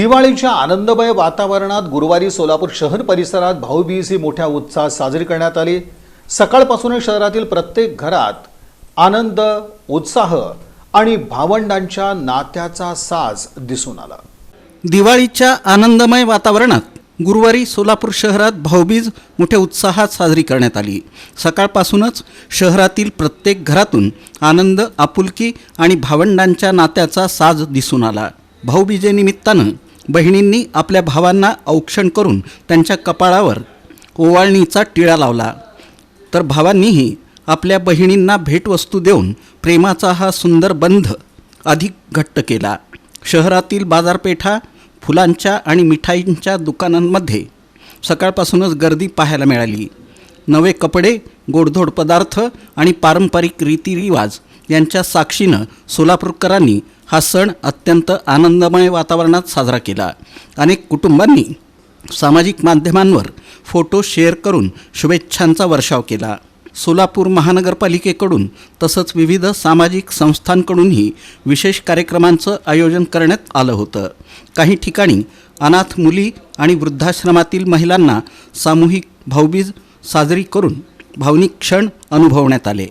दिवाळीच्या आनंदमय वातावरणात गुरुवारी सोलापूर शहर परिसरात भाऊबीज ही मोठ्या उत्साहात साजरी करण्यात आली. सकाळपासूनच शहरातील प्रत्येक घरात आनंद उत्साह आणि भावंडांच्या नात्याचा साज दिसून आला. दिवाळीच्या आनंदमय वातावरणात गुरुवारी सोलापूर शहरात भाऊबीज मोठ्या उत्साहात साजरी करण्यात आली. सकाळपासूनच शहरातील प्रत्येक घरातून आनंद आपुलकी आणि भावंडांच्या नात्याचा साज दिसून आला. भाऊबीजेनिमित्तानं बहिणींनी आपल्या भावांना औक्षण करून त्यांच्या कपाळावर ओवाळणीचा टिळा लावला. तर भावांनीही आपल्या बहिणींना भेटवस्तू देऊन प्रेमाचा हा सुंदर बंध अधिक घट्ट केला. शहरातील बाजारपेठा फुलांच्या आणि मिठाईंच्या दुकानांमध्ये सकाळपासूनच गर्दी पाहायला मिळाली. नवे कपडे गोडधोड पदार्थ आणि पारंपरिक रीतिरिवाज यांच्या साक्षीनं सोलापूरकरांनी हा सण अत्यंत आनंदमय वातावरणात साजरा केला. अनेक कुटुंबांनी सामाजिक माध्यमांवर फोटो शेअर करून शुभेच्छांचा वर्षाव केला. सोलापूर महानगरपालिकेकडून तसंच विविध सामाजिक संस्थांकडूनही विशेष कार्यक्रमांचं आयोजन करण्यात आलं होतं. काही ठिकाणी अनाथ मुली आणि वृद्धाश्रमातील महिलांना सामूहिक भाऊबीज साजरी करून भावनिक क्षण अनुभवण्यात आले.